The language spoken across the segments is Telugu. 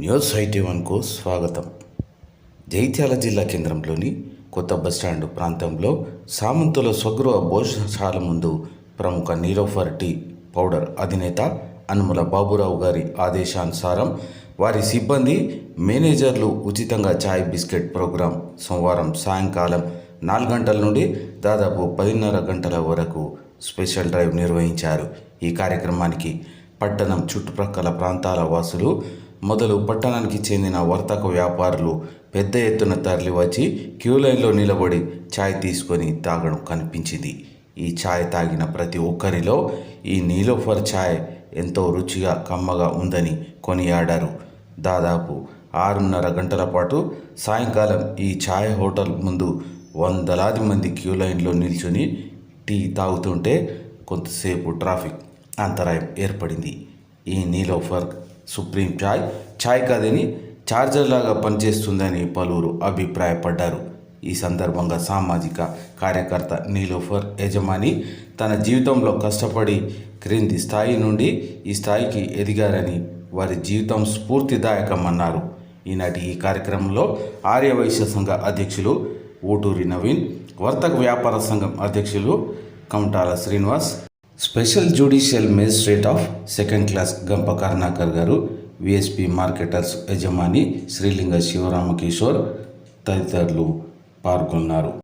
న్యూస్ ఐటీ వన్కు స్వాగతం. జైత్యాల జిల్లా కేంద్రంలోని కొత్త బస్టాండ్ ప్రాంతంలో సామంతుల స్వగృహ భోజనశాల ముందు ప్రముఖ నీరోఫర్ టీ పౌడర్ అధినేత అనుమల బాబురావు గారి ఆదేశానుసారం వారి సిబ్బంది మేనేజర్లు ఉచితంగా చాయ్ బిస్కెట్ ప్రోగ్రాం సోమవారం సాయంకాలం నాలుగు గంటల నుండి దాదాపు పదిన్నర గంటల వరకు స్పెషల్ డ్రైవ్ నిర్వహించారు. ఈ కార్యక్రమానికి పట్టణం చుట్టుప్రక్కల ప్రాంతాల వాసులు మొదలు పట్టణానికి చెందిన వర్తక వ్యాపారులు పెద్ద ఎత్తున తరలివచ్చి క్యూ లైన్లో నిలబడి ఛాయ్ తీసుకొని తాగడం కనిపించింది. ఈ ఛాయ్ తాగిన ప్రతి ఒక్కరిలో ఈ నీలోఫర్ ఛాయ్ ఎంతో రుచిగా కమ్మగా ఉందని కొనియాడారు. దాదాపు ఆరున్నర గంటల పాటు సాయంకాలం ఈ ఛాయ్ హోటల్ ముందు వందలాది మంది క్యూ లైన్లో నిల్చుని టీ తాగుతుంటే కొంతసేపు ట్రాఫిక్ అంతరాయం ఏర్పడింది. ఈ నీలోఫర్ సుప్రీం చాయ్ ఛాయ్ కాదని ఛార్జర్ లాగా పనిచేస్తుందని పలువురు అభిప్రాయపడ్డారు. ఈ సందర్భంగా సామాజిక కార్యకర్త నీలోఫర్ యజమాని తన జీవితంలో కష్టపడి క్రింది స్థాయి నుండి ఈ స్థాయికి ఎదిగారని వారి జీవితం స్ఫూర్తిదాయకమన్నారు. ఈనాటి ఈ కార్యక్రమంలో ఆర్యవైశ్య సంఘ అధ్యక్షులు ఓటూరి నవీన్ వర్తక వ్యాపార సంఘం అధ్యక్షులు Kamatala Srinivas special judicial magistrate of second class Gampa Karunakar garu VSP marketers యజమాని శ్రీలింగ శివరామకిషోర్ తదితరులు పాల్గొన్నారు.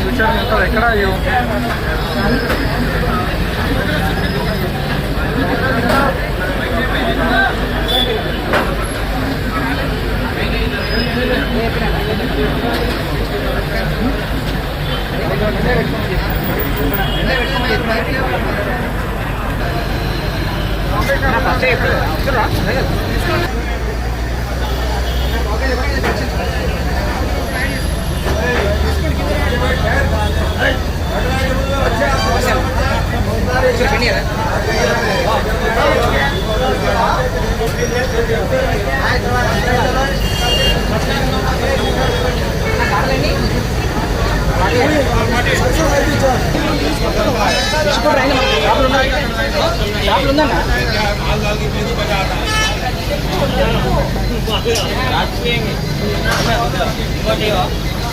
ఫ్యూచర్ ఉంటుంది ఎక్కడ అయ్యో ప్లాటినం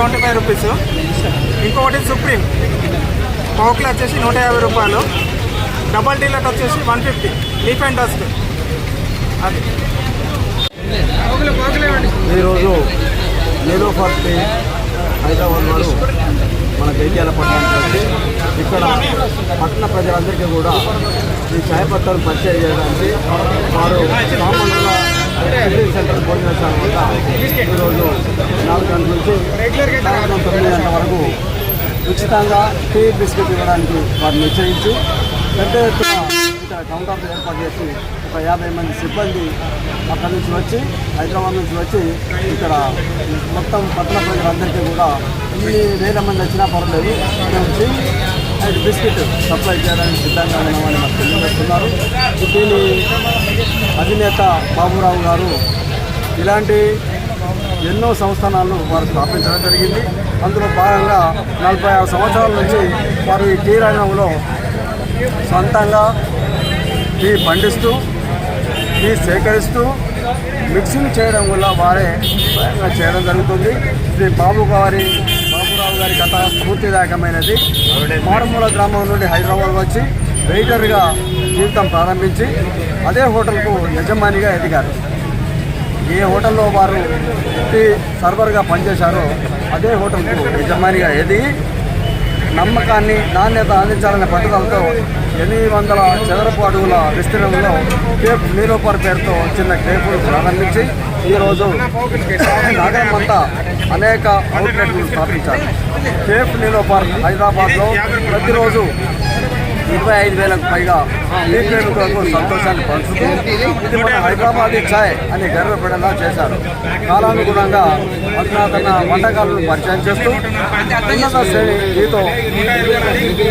సెవెంటీ ఫైవ్ రూపీస్. ఇంకొకటి సుప్రీం. పావు వచ్చేసి నూట యాభై రూపాయలు. డబల్ డీలట్ వచ్చేసి one fifty. Leaf and dust. అది. ఈరోజు నీలోఫర్ టీ హైదరాబాద్ వారు మన జైత్యాల పట్టణానికి ఇక్కడ పట్టణ ప్రజలందరికీ కూడా ఈ చాయ్ పరిచయం చేయడానికి వారు సామాన్యుల సిటీ సెంటర్ భోజనశాల వద్ద ఈరోజు నాలుగు గంటల నుంచి సాయంత్రం తొమ్మిది గంటల వరకు ఉచితంగా టీ బిస్కెట్ ఇవ్వడానికి వారిని నిశ్చయించి పెద్ద ఎత్తున ఇక్కడ కౌంటర్లు ఏర్పాటు చేసి ఒక యాభై మంది సిబ్బంది అక్కడి నుంచి వచ్చి హైదరాబాద్ నుంచి వచ్చి ఇక్కడ మొత్తం పట్టణ ప్రజలందరికీ కూడా ఇన్ని వేల మంది వచ్చినా పర్వాలేదు మేము అండ్ బిస్కెట్ సప్లై చేయడానికి సిద్ధంగా ఉన్నామని మాకు తెలియజేస్తున్నారు దీని అధినేత బాబురావు గారు ఇలాంటి ఎన్నో సంస్థానాలను వారు స్థాపించడం జరిగింది. అందులో భాగంగా నలభై ఆరు సంవత్సరాల నుంచి వారు ఈ టీ రంగంలో సొంతంగా టీ పండిస్తూ టీ సేకరిస్తూ మిక్సింగ్ చేయడం వల్ల వారే స్వయంగా చేయడం జరుగుతుంది. శ్రీ బాబు గారి గారి కథ స్ఫూర్తిదాయకమైనది. మారుమూల గ్రామం నుండి హైదరాబాద్ వచ్చి వెయిటర్గా జీవితం ప్రారంభించి అదే హోటల్కు యజమానిగా ఎదిగారు. ఏ హోటల్లో వారు సర్వర్గా పనిచేశారో అదే హోటల్కు యజమానిగా ఎదిగి నమ్మకాన్ని నాణ్యత అందించాలనే పట్టుదలతో ఎనిమిది వందల చదరపు అడుగుల విస్తీర్ణంలో కేఫ్ నీలోపర్ పేరుతో చిన్న కేఫ్ను ప్రారంభించి ఈరోజు నగరం అంతా అనేక అవుట్లెట్లు స్థాపించారు. కేఫ్ నీలోపర్ హైదరాబాద్లో ప్రతిరోజు ఇరవై ఐదు వేలకు పైగా టీ సంతోషాన్ని పంచుతూ ఇది మన హైదరాబాదీ ఛాయ్ అని గర్వపడేలా చేశారు. కాలానుగుణంగా అధునాతన వంటకాలను పరిచయం చేస్తూ ఉన్నత శ్రేణి టీతో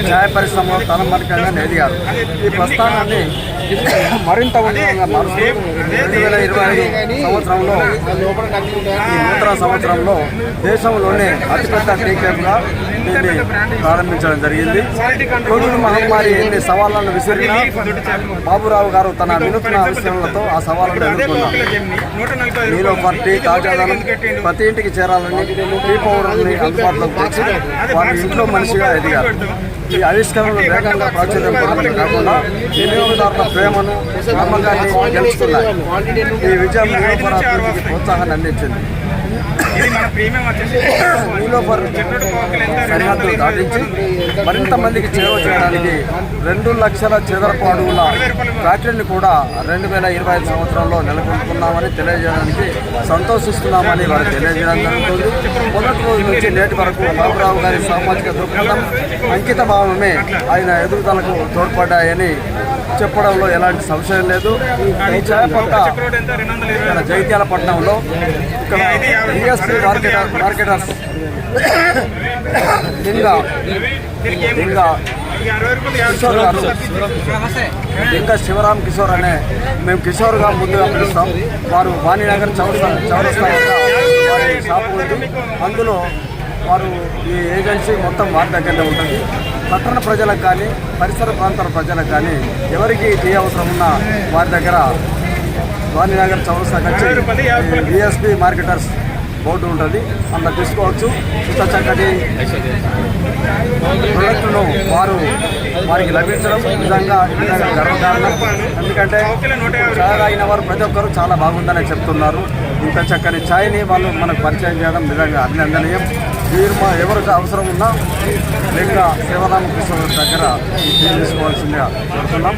ఛాయ్ పరిశ్రమలో తలమరికంగా ఎదిగారు. ఈ ప్రస్థానాన్ని మరింత ఉన్నతంగా మారుస్తూ రెండు వేల ఇరవై ఐదు సంవత్సరంలో ఈ నూతన సంవత్సరంలో దేశంలోనే అతిపెద్ద టీ కంపెనీని ప్రారంభించడం జరిగింది. కోవిడ్ మహమ్మారి ఎన్ని సవాళ్ళను విసిరిన బాబురావు గారు తన వినూత్న ఆవిష్కరణలతో ఆ సవాళ్ళను ఎదుర్కొన్నారు. మీలో పార్టీ తాజాదనం ప్రతి ఇంటికి చేరాలని టీ పౌడర్ని అందుబాటులోకి తెచ్చి వారి ఇంట్లో మనిషిగా ఎదిగారు. ఈ ఆవిష్కరణలు వేగంగా ప్రాచుర్యం పొందడమే కాకుండా వినియోగదారుల ప్రేమను నమ్మకాన్ని గెలుచుకున్నాయి. ఈ విజయం నిరూపణ ప్రోత్సాహాన్ని అందించింది. సరిహద్దులు దాటించి మరింత మందికి చేరువ చేయడానికి రెండు లక్షల చదరపు అడుగుల ఫ్యాక్టరీని కూడా రెండు వేల ఇరవై ఐదు సంవత్సరంలో నెలకొల్పుతున్నామని తెలియజేయడానికి సంతోషిస్తున్నామని వారు తెలియజేయడం జరుగుతుంది. మొదటి రోజు నుంచి నేటి వరకు బాబురావు గారి సామాజిక దృక్పథం అంకిత భావమే ఆయన ఎదుగుదలకు తోడ్పడ్డాయని చెప్పడంలో ఎలాంటి సంశయం లేదు. ఇక్కడ జైత్యాల పట్టణంలో ఇక్కడ మార్కెటర్ మార్కెటర్స్ కిషోర్ గారు ఇంకా శివరామ్ కిషోర్ అనే మేము కిషోర్గా ముందుగా పిలుస్తాం. వారు వాణినగర్ చౌరస్తా చౌరస్తా షాపు ఉంది. అందులో వారు ఈ ఏజెన్సీ మొత్తం వారి దగ్గరనే ఉంటుంది. పట్టణ ప్రజలకు కానీ పరిసర ప్రాంతాల ప్రజలకు కానీ ఎవరికి టీ అవసరం ఉన్నా వారి దగ్గర వాణినగర్ చౌరస్తా వచ్చి డిఎస్పి మార్కెటర్స్ బోర్డు ఉంటుంది. అందులో తీసుకోవచ్చు. ఇంత చక్కటి ప్రొడక్ట్ను వారు వారికి లభించడం నిజంగా నిజంగా గర్వకారణం. ఎందుకంటే ఛాయ్ తాగిన వారు ప్రతి ఒక్కరు చాలా బాగుందని చెప్తున్నారు. ఇంత చక్కని ఛాయ్ని వాళ్ళు మనకు పరిచయం చేయడం నిజంగా అభినందనీయం. మీరు మా ఎవరికి అవసరం ఉన్నా లేక శివరామకృష్ణ దగ్గర తీసుకోవాల్సిందిగా కోరుతున్నాం.